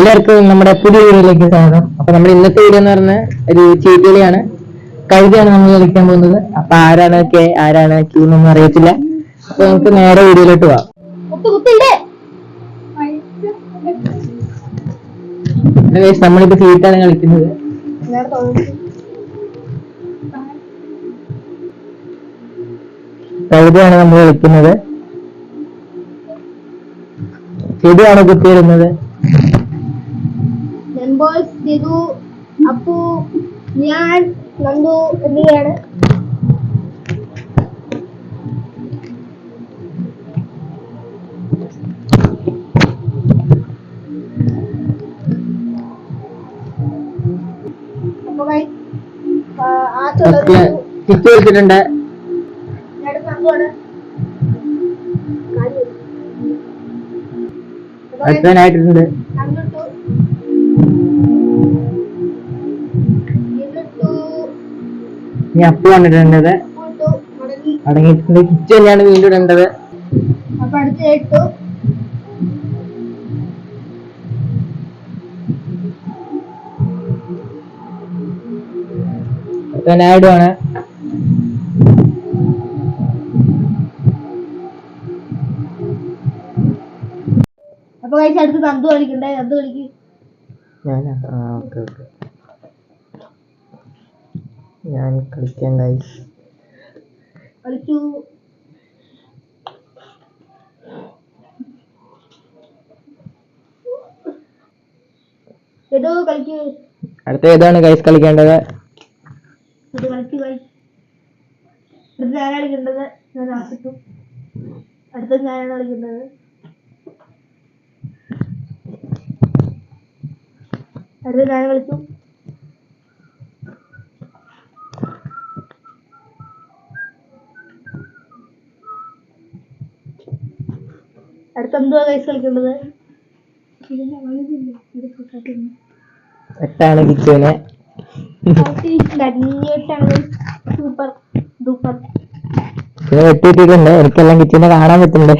എല്ലാവർക്കും നമ്മുടെ പുതിയ വീഡിയോയിലേക്ക് സ്വാഗതം. അപ്പൊ നമ്മുടെ ഇന്നത്തെ വീഡിയോ എന്ന് പറഞ്ഞ ഒരു ചീട്ടുകളിയാണ് കഴുകയാണ് നമ്മൾ കളിക്കാൻ പോകുന്നത്. അപ്പൊ ആരാണ് കെ ആരാണ് ക്യൂ എന്നൊന്നും അറിയത്തില്ല. അപ്പൊ നമുക്ക് നേരെ വീഡിയോയിലോട്ട് പോവാം. നമ്മളിപ്പോ ചീട്ടാണ് കളിക്കുന്നത്. കഴുതിയാണ് നമ്മൾ കളിക്കുന്നത്. ചെടിയാണ് കുത്തിയിടുന്നത് മെമ്പേഴ്സ് ദിതു അപ്പു ഞാൻ നന്ദു എന്നിവയാണ് ായിട്ടുണ്ട്. കിറ്റ് വെച്ചിട്ടുണ്ട് ഇനി അപ്പ് വന്നിട്ടുണ്ടത്. അടങ്ങിയിട്ടുണ്ട്. കിറ്റ് തന്നെയാണ് വീണ്ടും ഇടേണ്ടത്. അപ്പൊ അടുത്ത ഇട്ടു അടുത്തവനായിടുവാണ് അപ്പൊ കഴിച്ച അടുത്ത് നന്ദു കളിക്കണ്ടേ? നന്ദു കളിക്ക്. ഞാനാ? ആ ഓക്കെ ഓക്കെ. ഞാൻ കളിക്കാൻ ഗൈസ് കളിച്ചു കളിക്ക്. അടുത്ത ഏതാണ് ഗൈസ് കളിക്കേണ്ടത്? അടുത്ത കളിക്ക് ഞാനാണ് കളിക്കേണ്ടത്? ആസിട്ടു അടുത്ത ഞാൻ കളിച്ചു അടുത്ത എന്തുവാ കൈസ് കളിക്കേണ്ടത് എട്ടാണ് കിച്ചുവിനെ സൂപ്പർ സൂപ്പർ പിന്നെ വെട്ടിയിട്ടിട്ടുണ്ട്. എനിക്കെല്ലാം കിച്ചുവിനെ കാണാൻ പറ്റുന്നുണ്ട്.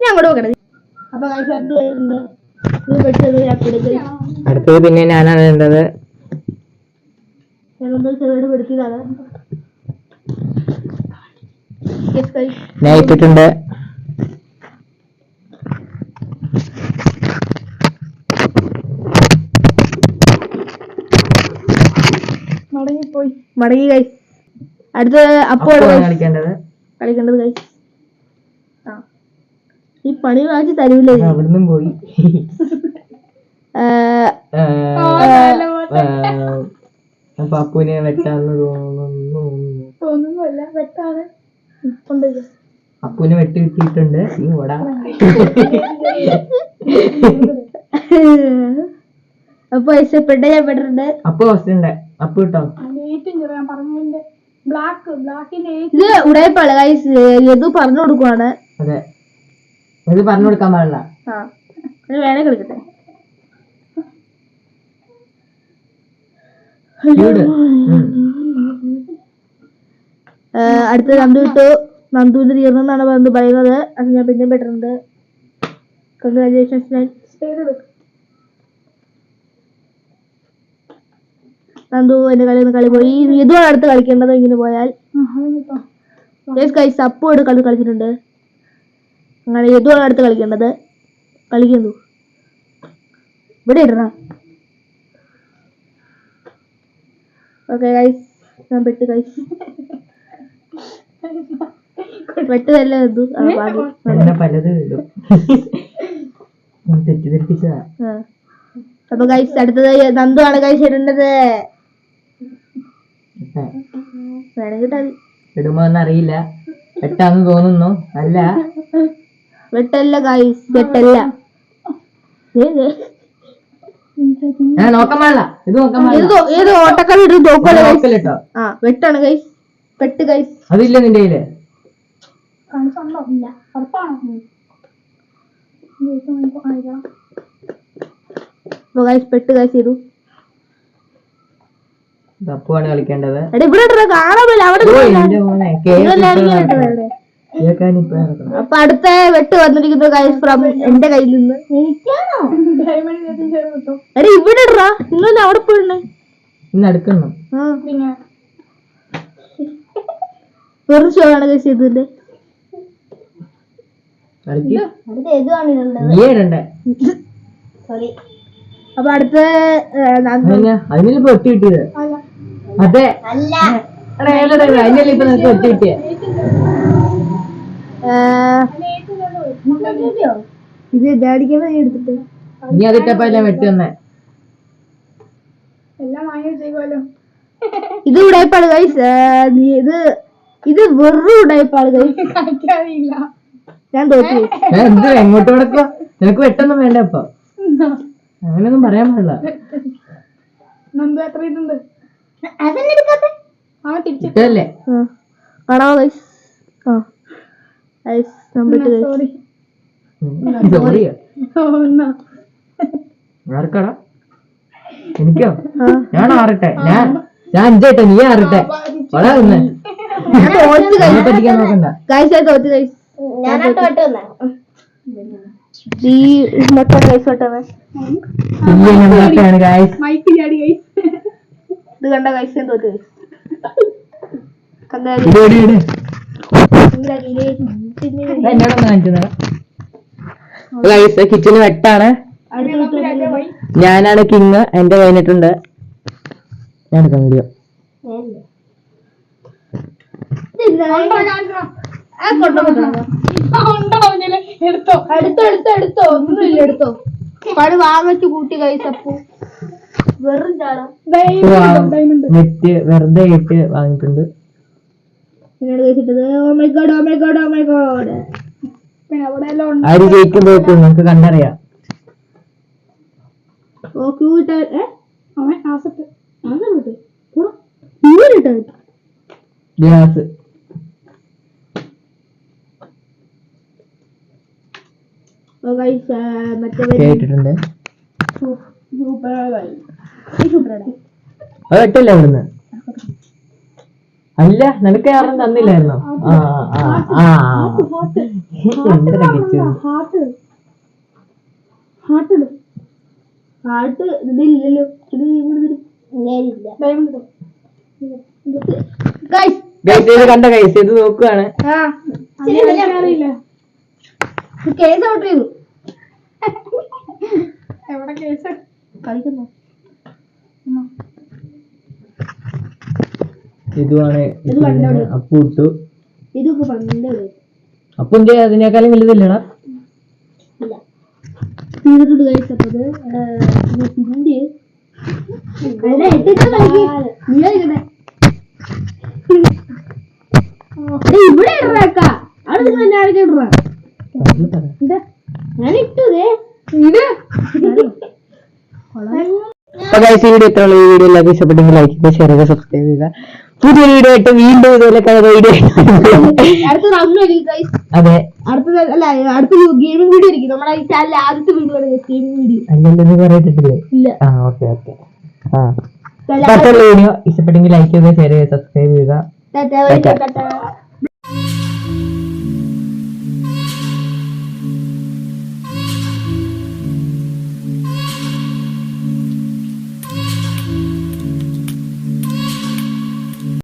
ഞാൻ അങ്ങോട്ട് നോക്കണത് അപ്പൊ അടുത്തത് പിന്നെ ഞാനാണ് വേണ്ടത്. പെടുത്തിയതാണ് Yes, guys. ഞാൻ ഇട്ടിട്ടുണ്ട് മടങ്ങിപ്പോയി. മടങ്ങി കൈ അടുത്ത അപ്പോ കളിക്കേണ്ടത് കളിക്കേണ്ടത് ആ. ഈ പണി വാങ്ങി തരൂല? അവിടുന്ന് പോയി. പപ്പുവിനെ വെട്ടാന്ന് തോന്നുന്നു. വെട്ടാണ്. ഉണ്ട് അപ്പുവിനെ വെട്ടി കിട്ടിയിട്ടുണ്ട്. ഈ വട. അപ്പൊ ഇഷ്ടപ്പെട്ട ഞാൻ പെട്ടിട്ടുണ്ട് അപ്പൊ ഫസ്റ്റ് ഉണ്ട് അപ്പു കിട്ടോ ഇത് ഉടയപ്പാൾ കൈസ് ഏതു പറഞ്ഞു കൊടുക്കുവാണ്? അതെ. ഇത് പറഞ്ഞു കൊടുക്കാൻ പാടില്ല. ആ. ഇത് വേണേ കളിക്കട്ടെ അടുത്ത നന്ദു ഇട്ടു. നന്ദുവിന്റെ തീർന്നെന്നാണ് നന്ദു പറയുന്നത്. അത് ഞാൻ പിന്നെ പെട്ടിട്ടുണ്ട്. കൺഗ്രാജുലേഷൻസ് നന്ദു എന്റെ കളി കളി പോയി. ഇതുമാണ് അടുത്ത് കളിക്കേണ്ടത് ഇങ്ങനെ പോയാൽ. സപ്പോ അപ്പു എടുത്ത് കളി കളിച്ചിട്ടുണ്ട്. അങ്ങനെ ഇതുമാണ് അടുത്ത് കളിക്കേണ്ടത്. കളിക്കുന്നു. ഇവിടെ ഇടണം? ഓക്കെ ഗൈസ് ഞാൻ പെട്ട് ഗൈസ് അങ്ങനെ പലതും ഇടും തെറ്റിദ്ധരിപ്പിച്ചതാ. അപ്പൊ ഗൈസ് അടുത്തത് നന്ദു ആണ് ഗൈസ് ഇടേണ്ടത്. ഇടുമോന്ന് വേണമെങ്കിൽ തടി അറിയില്ല വെട്ടാന്ന് തോന്നുന്നു. അല്ല. വെട്ടല്ല ഗൈസ് വെട്ടല്ല. നോക്കാൻ പാടില്ല. ഇത് നോക്കാൻ പാടില്ല. ഏത് നോക്കലിട്ടോ ആ വെട്ടാണ് ഗൈസ് പെട്ട് ഗൈസ് അതില്ല നിന്റെ കയ്യിൽ. ഗൈസ് പെട്ട് ഗൈസ് ചെയ്തു. കളിക്കേണ്ടത്. അപ്പൊ അടുത്ത വെട്ട് വന്നിരിക്കുന്നത് ഗൈസ് ഫ്രം എന്റെ കയ്യിൽ നിന്ന്. ഇവിടെ ഇടറാ അവിടെ പോയിടണേ ഇന്ന് അടുക്കണം? പിന്നെ വെറും ഷോ ആണ് ഇതിന്റെ അപ്പൊ അടുത്ത അതിനാ അതിനിപ്പോ ഒറ്റ കിട്ടിയത്? അതെ. അതിനല്ലേ ഇപ്പൊ നിനക്ക് ഇത് ഇവിടെ നീ എടുത്തിട്ട്. നീ അതിട്ടപ്പല്ല ഇത് ഉടായ്പാണ് ഗൈസ് ഇത് ഇത് വെറും ഞാൻ തോറ്റു. ഞാൻ എന്ത് എങ്ങോട്ട് കിടക്കുക നിനക്ക് വെട്ടൊന്നും വേണ്ട ഇപ്പൊ അങ്ങനെയൊന്നും പറയാൻ പാടില്ല. നന്ദു എത്ര ഇതുണ്ട്? തിരിച്ചു ഇട്ടല്ലേ കാണാമോ ഗൈസ് ആ. ഗൈസ് നമ്മിട്ട് സോറി സോറിയോ ഒന്നാ ആർക്കടാ? എനിക്കോ? ഞാൻ ആറട്ടെ. ഞാൻ ഞാൻ അഞ്ചാട്ടെ നീ ആറട്ടെ. വളരെ തോറ്റ് ഈ ഇത് കണ്ട ഗൈസ് ഞാൻ തോറ്റ് ഗൈസ് കണ്ട ഇട് ഇട് ഇട് എന്നോടൊന്ന് കാണിച്ചു ഗൈസ് കിച്ചന് വെട്ടാണ്. ഞാനാണ് കിങ് എന്റെ കഴിഞ്ഞിട്ടുണ്ട് ഞാൻ എടുക്കാം വീഡിയോ എടുത്തോ എടുത്തോ എടുത്തോ എടുത്തോ. ഒന്നുമില്ല എടുത്തോ. പണി വാങ്ങിച്ചു കൂട്ടി കഴിച്ചപ്പോ വെറും ചാടാം. ഡയമണ്ട് നെറ്റ് വെറുതെ വാങ്ങിട്ടുണ്ട് വാങ്ങിയിട്ടുണ്ട്. എന്നോട് കഴിച്ചിട്ടത് ഓ my God oh my God oh my God പിന്നെ അവിടെ എല്ലാം ഉണ്ട്. ആര് ജയിക്കും തോക്കും നമുക്ക് കണ്ടറിയാം. ഓ ക്യൂ ഇട്ട ഏ? അവൻ ആസത്ത് അങ്ങനെ ക്യൂ ഇട്ട ഗ്യാസ് ഓ ഗൈസ് മറ്റേ കേട്ടിട്ടുണ്ട് അത് അവിടുന്ന്? അല്ല നിനക്ക് ആരും തന്നില്ലായിരുന്നോ? ആ ആ ആ ഹാർട്ട് ഹാർട്ട് ഹാർട്ട് ഇതില്ലല്ലോ. ഇത് ഇത് കണ്ട കൈസ് ഇത് നോക്കുവാണ്. കേസ് ഔട്ട് ചെയ്തു. ഇതുമാണ്. അപ്പു ഇട്ടു. അപ്പുന്റെ അതിനേക്കാളും വലുതല്ലടാ ദേ ഇവിടെ ഇടറാക്ക അവിടെ നിങ്ങൾ എന്നെ ആരൊക്കെ ഇടറാ ഇതാ ഞാൻ ഇട്ടതേ ഇത്. അപ്പൊ ഗൈസ് ഈ വീഡിയോ ഇത്രയുള്ള ഈ വീഡിയോ എല്ലാവർക്കും ഇഷ്ടപ്പെട്ടെങ്കിൽ ലൈക്ക് ചെയ്യുക ഷെയർ ചെയ്യുക സബ്സ്ക്രൈബ് ചെയ്യുക. പുതിയ വീഡിയോ ആയിട്ട് വീണ്ടും ഇതുപോലെ കഥ വീഡിയോ അതെ. അല്ല അടുത്ത ഗെയിമിംഗ് വീഡിയോ ആയിരിക്കും. നമ്മുടെ ഈ ചാനലിൽ ആദ്യത്തെ വീഡിയോ ആണ് ഗെയിമിംഗ് വീഡിയോ അല്ലെന്ന് പറയിട്ടില്ലേ ഇല്ല. ആ ഓക്കെ ഓക്കെ ആ. വീഡിയോ ഇഷ്ടപ്പെട്ടെങ്കിൽ ലൈക്ക് ചെയ്യുക ഷെയർ ചെയ്യുക സബ്സ്ക്രൈബ് ചെയ്യുക.